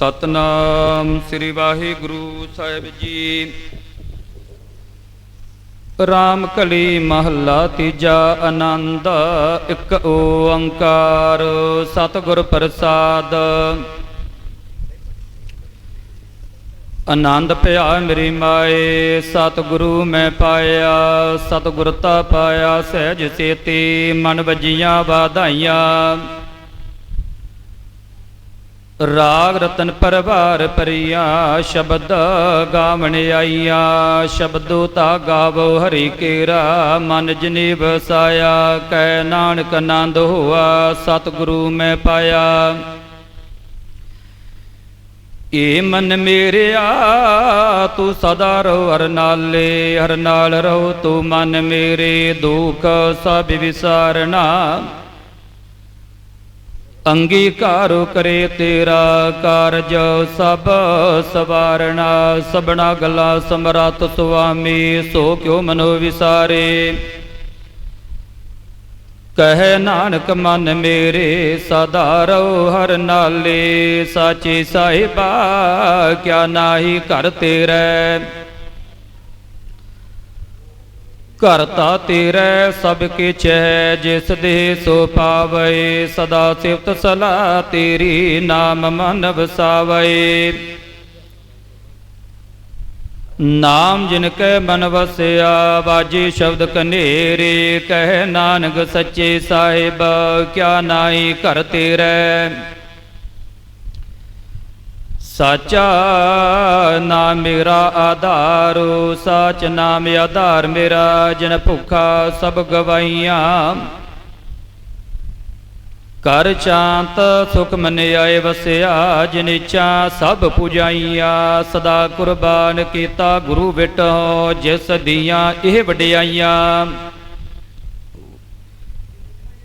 ਸਤਨਾਮ ਸ੍ਰੀ ਵਾਹਿਗੁਰੂ ਸਾਹਿਬ ਜੀ। ਰਾਮ ਕਲੀ ਮਹੱਲਾ ਤੀਜਾ ਆਨੰਦ, ਇੱਕ ਓੰਕਾਰ ਸਤਿਗੁਰ ਪ੍ਰਸਾਦ। ਆਨੰਦ ਪਿਆ ਮੇਰੀ ਮਾਏ, ਸਤਿਗੁਰੂ ਮੈਂ ਪਾਇਆ ਸਤਿਗੁਰਤਾ ਪਾਇਆ ਸਹਿਜ ਸੇਤੀ, ਮਨ ਵਜੀਆਂ ਵਾਧਾਈਆਂ। ਰਾਗ ਰਤਨ ਪਰਵਾਰ ਪਰਿਆ, ਸ਼ਬਦ ਗਾਵਣ ਆਈਆ, ਸ਼ਬਦੋ ਤਾ ਗਾਵੋ ਹਰੀ ਕੇਰਾ, ਮਨ ਜਨੀ ਵਸਾਇਆ, ਕੈ ਨਾਨਕ ਆਨੰਦ ਹੋਆ, ਸਤਿਗੁਰੂ ਮੈਂ ਪਾਇਆ। ਏ ਮਨ ਮੇਰਿਆ, ਤੂੰ ਸਦਾ ਰਹੋ ਹਰ ਨਾਲੇ, ਹਰ ਨਾਲ ਰਹੋ ਤੂੰ ਮਨ ਮੇਰੇ, ਦੁਖ ਸਭ ਵਿਸਾਰਨਾ। ਅੰਗੀਕਾਰ ਕਰੇ ਤੇਰਾ ਕਾਰਜ, ਸਭ ਸਵਾਰਣਾ ਸਬਣਾ ਗਲਾ ਸਮਰੱਥ ਸੁਆਮੀ, ਸੋ ਕਿਉ ਮਨੋ ਵਿਸਾਰੇ? ਕਹੇ ਨਾਨਕ, ਮਨ ਮੇਰੇ, ਸਦਾ ਰਹੋ ਹਰ ਨਾਲੇ, ਸਾਚੇ ਸਾਹਿਬਾ, ਕਿਆ ਨਾਹੀ ਘਰ ਤੇਰੇ? ਘਰ ਤਾ ਤੇਰੇ ਸਭ ਕਿਛ ਹੈ, ਜਿਸ ਦੇ ਸੋ ਪਾਵੇ, ਸਦਾ ਸਿਫਤ ਸਲਾ ਤੇਰੀ ਨਾਮ ਮਨ ਵਸਾਵੇ ਨਾਮ ਜਿਨ ਕੈ ਮਨ ਵਸਿਆ ਬਾਜੀ ਸ਼ਬਦ ਕਨੇਰੇ, ਕਹਿ ਨਾਨਕ ਸੱਚੇ ਸਾਹਿਬ, ਕਿਆ ਨਾਹੀ ਘਰ ਤੇਰੇ। ਸਾਚਾ ਨਾਮ ਮੇਰਾ ਆਧਾਰੋ, ਸਾਚ ਨਾਮ ਆਧਾਰ ਮੇਰਾ, ਜਿਨ ਭੁੱਖਾ ਸਭ ਗਵਾਈਆਂ ਕਰ ਸ਼ਾਂਤ ਸੁਖ ਮਨਿਆਏ ਵਸਿਆ, ਜਿਨ ਇੱਛਾ ਸਭ ਪੁਜਾਈਆਂ। ਸਦਾ ਕੁਰਬਾਨ ਕੀਤਾ ਗੁਰੂ ਵਿਟੋ ਜਿਸ ਦੀਆਂ ਇਹ ਵਡਿਆਈਆਂ।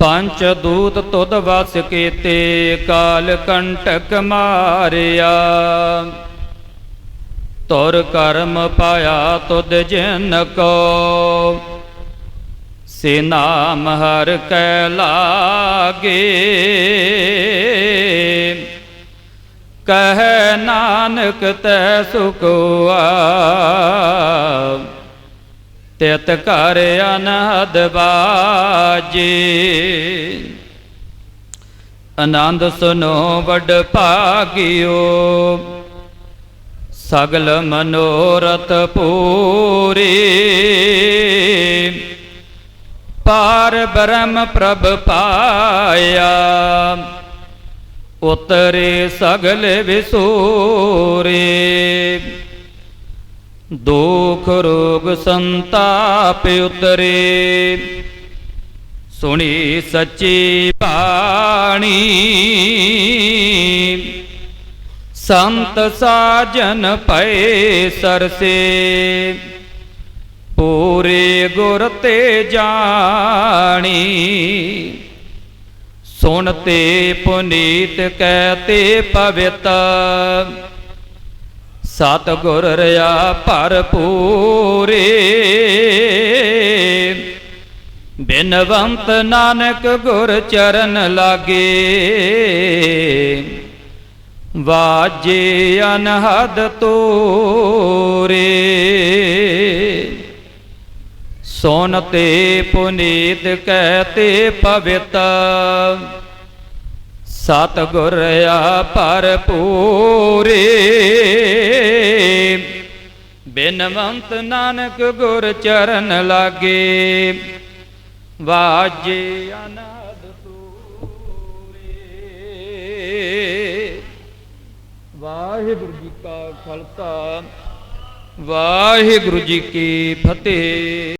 ਪੰਚ ਦੂਤ ਤੁਧ ਵਸ ਕੀਤੇ, ਕਾਲ ਕੰਟਕ ਮਾਰਿਆ। ਤੁਰ ਕਰਮ ਪਾਇਆ ਤੁਧ ਜਿਨ ਕੋ। ਸੇ ਨਾਮ ਹਰ ਕੈ ਲਾਗੇ। ਕਹਿ ਨਾਨਕ ਤੈ ਸੁਖਵਾ ਤਿਤ ਕਰ ਅਨਹਦ ਬਾਜੇ। ਆਨੰਦ ਸੁਨੋ ਵਡ ਭਾਗਿਓ। ਸਗਲ ਮਨੋਰਥ ਪੂਰੀ। ਪਾਰ ਬ੍ਰਹਮ ਪ੍ਰਭ ਪਾਇਆ। ਉਤਰੇ ਸਗਲ ਵਿਸੂਰੇ। ਦੁਖ ਰੋਗ ਸੰਤਾਪ ਉਤਰੇ। ਸੁਣੀ ਸੱਚੀ ਬਾਣੀ। ਸੰਤ ਸਾਜਨ ਪਏ ਸਰਸੇ। ਪੂਰੇ ਗੁਰ ਤੇ ਜਾਣੀ। ਸੁਣਤੇ ਪੁਨੀਤ ਕਹਤੇ ਪਵਿੱਤ। ਸਤ ਗੁਰ ਰਿਆ ਭਰਪੂਰੇ। ਬਿਨਵੰਤ ਨਾਨਕ ਗੁਰ ਚਰਨ ਲਾਗੇ। ਵਾਜੇ ਅਨਹਦ ਤੋਰੇ। ਸੋਨਤੇ ਪੁਨੀਤ ਕਹਿ ਤੇ ਪਵਿੱਤ। ਸਤ ਗੁਰ ਆ ਭਰਪੂਰੇ। ਬਿਨਵੰਤ ਨਾਨਕ ਗੁਰ ਚਰਨ ਲਾਗੇ। ਵਾਜੇ ਅਨਾਦ ਤੂਰੇ ਵਾਹਿਗੁਰੂ ਜੀ ਕਾ ਖਾਲਸਾ। ਵਾਹਿਗੁਰੂ ਜੀ ਕੀ ਫਤਿਹ।